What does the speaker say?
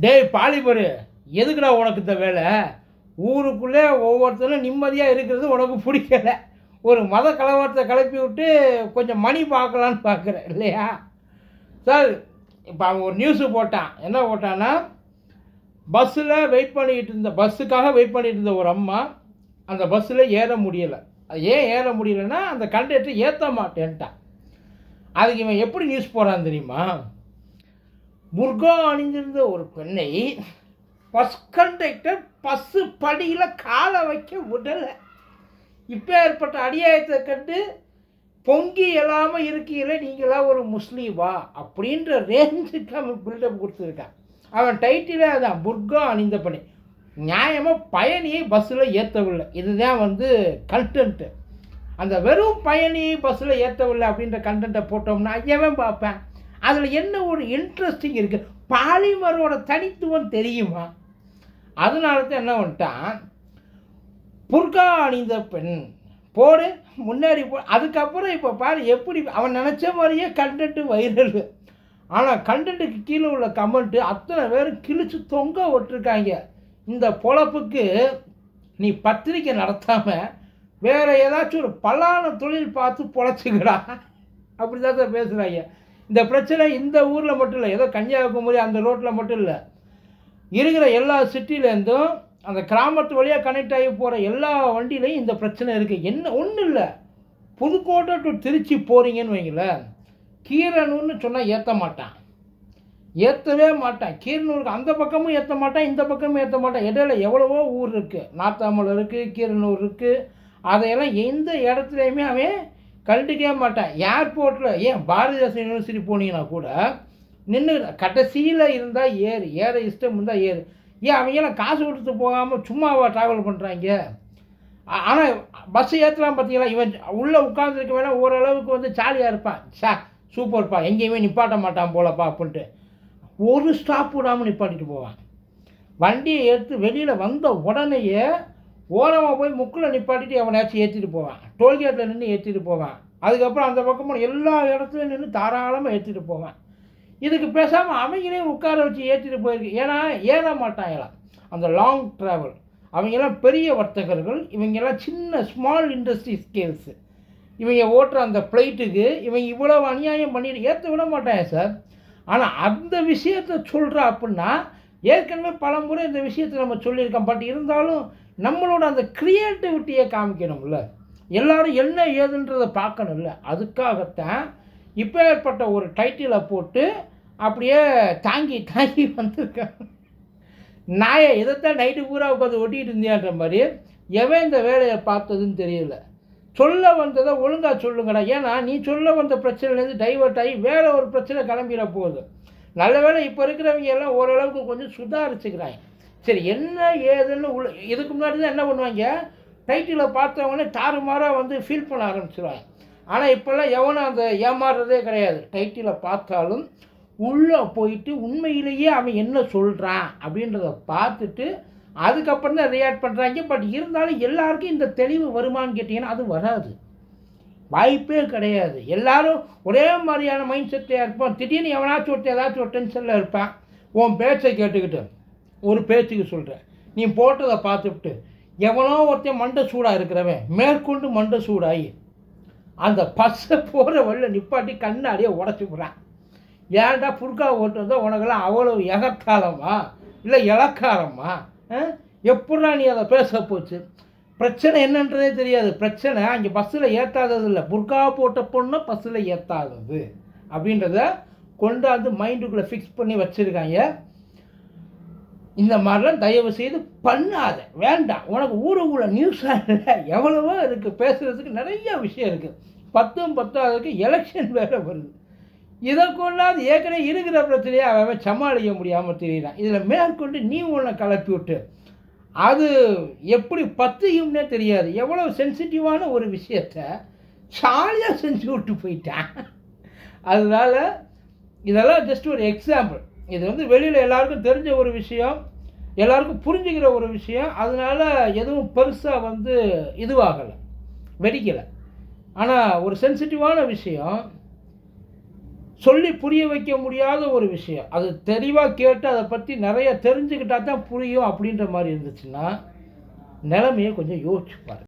டேய் பாலிபரு எதுக்குடா உனக்கு இந்த வேலை? ஊருக்குள்ளே ஒவ்வொருத்தரும் நிம்மதியாக இருக்கிறது உனக்கு பிடிக்கல. ஒரு மத கலவரத்தை கிளப்பி விட்டு கொஞ்சம் மணி பார்க்கலான்னு பார்க்குறேன் இல்லையா? சார் இப்போ அவன் ஒரு நியூஸு போட்டான். என்ன போட்டான்னா பஸ்ஸில் வெயிட் பண்ணிக்கிட்டு இருந்த பஸ்ஸுக்காக வெயிட் பண்ணிகிட்டு இருந்த ஒரு அம்மா அந்த பஸ்ஸில் ஏற முடியலை. அது ஏன் ஏற முடியலைன்னா அந்த கண்டக்டர் ஏற்ற மாட்டேன்ட்டான். அதுக்கு இவன் எப்படி நியூஸ் போகிறான் தெரியுமா? புர்கா அணிந்திருந்த ஒரு பெண்ணை பஸ் கண்டக்டர் பஸ்ஸு படியில் காலை வைக்க விடலை. இப்போ ஏற்பட்ட அடியாயத்தை கண்டு பொங்கி இல்லாமல் இருக்கீங்களே நீங்களாம் ஒரு முஸ்லீமா அப்படின்ற ரேஞ்சுக்கு அவன் பில்டப் கொடுத்துருக்கான். அவன் டைட்டிலே அதான் புர்கா அணிந்த பணி நியாயமாக பயணியை பஸ்ஸில் ஏற்றவில்லை இதுதான் வந்து கண்டென்ட்டு அந்த வெறும் பயணியை பஸ்ஸில் ஏற்றவில்லை அப்படின்ற கண்டென்ட்டை போட்டோம்னா எவன் பார்ப்பேன்? அதில் என்ன ஒரு இன்ட்ரெஸ்டிங் இருக்குது பாலிமரோட தனித்துவம் தெரியுமா? அதனால தான் என்ன பண்ணிட்டான்? புர்கா அணிந்த பெண் போடு முன்னாடி போ அதுக்கப்புறம் இப்போ பாரு எப்படி அவன் நினச்ச மாதிரியே கண்டென்ட்டு வைரல். ஆனால் கண்டென்ட்டுக்கு கீழே உள்ள கமெண்ட்டு அத்தனை பேரும் கிழிச்சு தொங்க விட்டுருக்காங்க. இந்த பொழப்புக்கு நீ பத்திரிக்கை நடத்தாமல் வேறு ஏதாச்சும் ஒரு பல்லான தொழில் பார்த்து பொழைச்சிக்கடா. அப்படி தான் சார் பேசுகிறாங்க இந்த பிரச்சனை இந்த ஊரில் மட்டும் இல்லை. ஏதோ கன்னியாகுமரி அந்த ரோட்டில் மட்டும் இல்லை. இருக்கிற எல்லா சிட்டிலேருந்தும் அந்த கிராமத்து வழியாக கனெக்ட் ஆகி போகிற எல்லா வண்டியிலையும் இந்த பிரச்சனை இருக்குது என்ன ஒன்றும் இல்லை. புதுக்கோட்டை டு திருச்சி போகிறீங்கன்னு வைங்களேன். கீரனூர்னு சொன்னால் ஏற்ற மாட்டான். ஏற்றவே மாட்டான். கீரனூருக்கு அந்த பக்கமும் ஏற்ற மாட்டான் இந்த பக்கமும் ஏற்ற மாட்டான். இடையில எவ்வளவோ ஊர் இருக்குது நாத்தாமல் இருக்குது கீரனூர் இருக்குது அதையெல்லாம் எந்த இடத்துலையுமே அவன் கண்டுக்கவே மாட்டான். ஏர்போர்ட்டில் ஏன் பாரதிதாசன் யூனிவர்சிட்டி போனீங்கன்னா கூட நின்று கடைசியில் இருந்தால் ஏறு. ஏற இஷ்டம் இருந்தால் ஏறு. ஏன் அவங்கெல்லாம் காசு கொடுத்து போகாமல் சும்மாவா ட்ராவல் பண்ணுறாங்க ஆனால் பஸ் ஏற்றலாம் பார்த்தீங்களா? இவன் உள்ளே உட்காந்துருக்க வேணால் ஓரளவுக்கு வந்து ஜாலியாக இருப்பான். சா சூப்பர்ப்பா எங்கேயுமே நிப்பாட்ட மாட்டான் போலப்பா அப்படின்ட்டு. ஒரு ஸ்டாப் விடாமல் நிப்பாட்டிட்டு போவான். வண்டியை எடுத்து வெளியில் வந்த உடனேயே ஓரமாக போய் முக்கில் நிப்பாட்டிட்டு எவனாச்சும் ஏற்றிட்டு போவான். டோல்கேட்டில் நின்று ஏற்றிட்டு போவான். அதுக்கப்புறம் அந்த பக்கமும் எல்லா இடத்துலையும் நின்று தாராளமாக ஏற்றிட்டு போவான். இதுக்கு பேசாமல் அவங்களே உட்கார வச்சு ஏற்றிட்டு போயிருக்கு. ஏன்னா ஏற மாட்டாங்களாம் அந்த லாங் ட்ராவல் அவங்கெல்லாம் பெரிய வர்த்தகர்கள். இவங்கெல்லாம் சின்ன ஸ்மால் இண்டஸ்ட்ரி ஸ்கேல்ஸு இவங்க ஓட்டுற அந்த ஃப்ளைட்டுக்கு இவங்க இவ்வளவு அநியாயம் பண்ணிட்டு ஏற்ற விட மாட்டாங்க சார் ஆனால் அந்த விஷயத்தை சொல்கிறா அப்படின்னா ஏற்கனவே பல முறை இந்த விஷயத்தை நம்ம சொல்லியிருக்கோம். பட் இருந்தாலும் நம்மளோட அந்த க்ரியேட்டிவிட்டியை காமிக்கணும்ல. எல்லாரும் என்ன ஏதுன்றதை பார்க்கணும்ல. அதுக்காகத்தான் இப்போ ஏற்பட்ட ஒரு டைட்டிலை போட்டு அப்படியே தாங்கி தாங்கி வந்திருக்கேன் நாயை இதைத்தான் நைட்டு பூரா உட்காந்து ஒட்டிகிட்டு இருந்தியான்ற மாதிரி எவன் இந்த வேலையை பார்த்ததுன்னு தெரியல. சொல்ல வந்ததை ஒழுங்காக சொல்லுங்கடா. ஏன்னா நீ சொல்ல வந்த பிரச்சனைலேருந்து டைவர்ட் ஆகி வேறு ஒரு பிரச்சனை கிளம்பிட போகுது. நல்ல வேளை இப்போ இருக்கிறவங்க எல்லாம் ஓரளவுக்கு கொஞ்சம் சுதாரிச்சுக்கிறாங்க. சரி என்ன ஏதுன்னு உள்ள இதுக்கு முன்னாடி தான் என்ன பண்ணுவாங்க? டைட்டிலை பார்த்தவொடனே தாறுமாறாக வந்து ஃபீல் பண்ண ஆரம்பிச்சிடுவாங்க ஆனால் இப்போல்லாம் எவனும் அந்த ஏமாறுறதே கிடையாது. டைட்டிலை பார்த்தாலும் உள்ளே போயிட்டு உண்மையிலேயே அவன் என்ன சொல்கிறான் அப்படின்றத பார்த்துட்டு அதுக்கப்புறம் தான் ரியாக்ட் பண்ணுறாங்க பட் இருந்தாலும் எல்லாருக்கும் இந்த தெளிவு வருமான்னு கேட்டிங்கன்னா அது வராது. வாய்ப்பே கிடையாது. எல்லாரும் ஒரே மாதிரியான மைண்ட் செட்டில் இருப்பான். திடீர்னு எவனாச்சும் ஒருத்தர் ஏதாச்சும் ஒரு டென்ஷனில் இருப்பான். உன் பேச்சை கேட்டுக்கிட்டு. ஒரு பேச்சுக்கு சொல்கிறேன் நீ போட்டதை பார்த்துட்டு எவனோ ஒருத்தன் மண்டை சூடாக இருக்கிறவன் மேற்கொண்டு மண்டை சூடாகி அந்த பஸ்ஸை போகிற வழியில் நிப்பாட்டி கண்ணாடியை உடச்சி ஏன்டா புர்கா ஓட்டுறதோ உனக்கெல்லாம் அவ்வளோ எகத்தாளமா? இல்லை இலக்காரமா? எப்படா நீ அதை பேச போச்சு? பிரச்சனை என்னன்றதே தெரியாது. பிரச்சனை அங்கே பஸ்ஸில் ஏற்றாதது இல்லை. புர்கா போட்ட பொண்ணு பஸ்ஸில் ஏற்றாதது அப்படின்றத கொண்டாந்து மைண்டுக்குள்ளே ஃபிக்ஸ் பண்ணி வச்சுருக்காங்க. இந்த மாதிரிலாம் தயவு செய்து பண்ணாத. வேண்டாம். உனக்கு ஊருக்குள்ள நியூஸ் எவ்வளவோ இருக்குது பேசுகிறதுக்கு நிறைய விஷயம் இருக்குது பத்தும் பத்தாவதுக்கு எலெக்ஷன் வேறு வருது. இதை ஏற்கனவே இருக்கிற பிரச்சனையை அவன் சமாளிக்க முடியாமல் தெரியுறான். இதில் மேற்கொண்டு நீ உன்னை கிளப்பி விட்டு. அது எப்படி பத்தியும்னே தெரியாது. எவ்வளோ சென்சிட்டிவான ஒரு விஷயத்த ஜாலியாக செஞ்சு விட்டு போயிட்டான். அதனால் இதெல்லாம் ஜஸ்ட் ஒரு எக்ஸாம்பிள் இது வந்து வெளியில் எல்லாருக்கும் தெரிஞ்ச ஒரு விஷயம் எல்லாருக்கும் புரிஞ்சுக்கிற ஒரு விஷயம் அதனால எதுவும் பெருசாக வந்து இதுவாகலை வெடிக்கலை. ஆனால் ஒரு சென்சிட்டிவான விஷயம் சொல்லி புரிய வைக்க முடியாத ஒரு விஷயம். அது தெளிவாக கேட்டு அதை பற்றி நிறைய தெரிஞ்சுக்கிட்டா தான் புரியும் அப்படின்ற மாதிரி இருந்துச்சுன்னா நிலைமையை கொஞ்சம் யோசிச்சு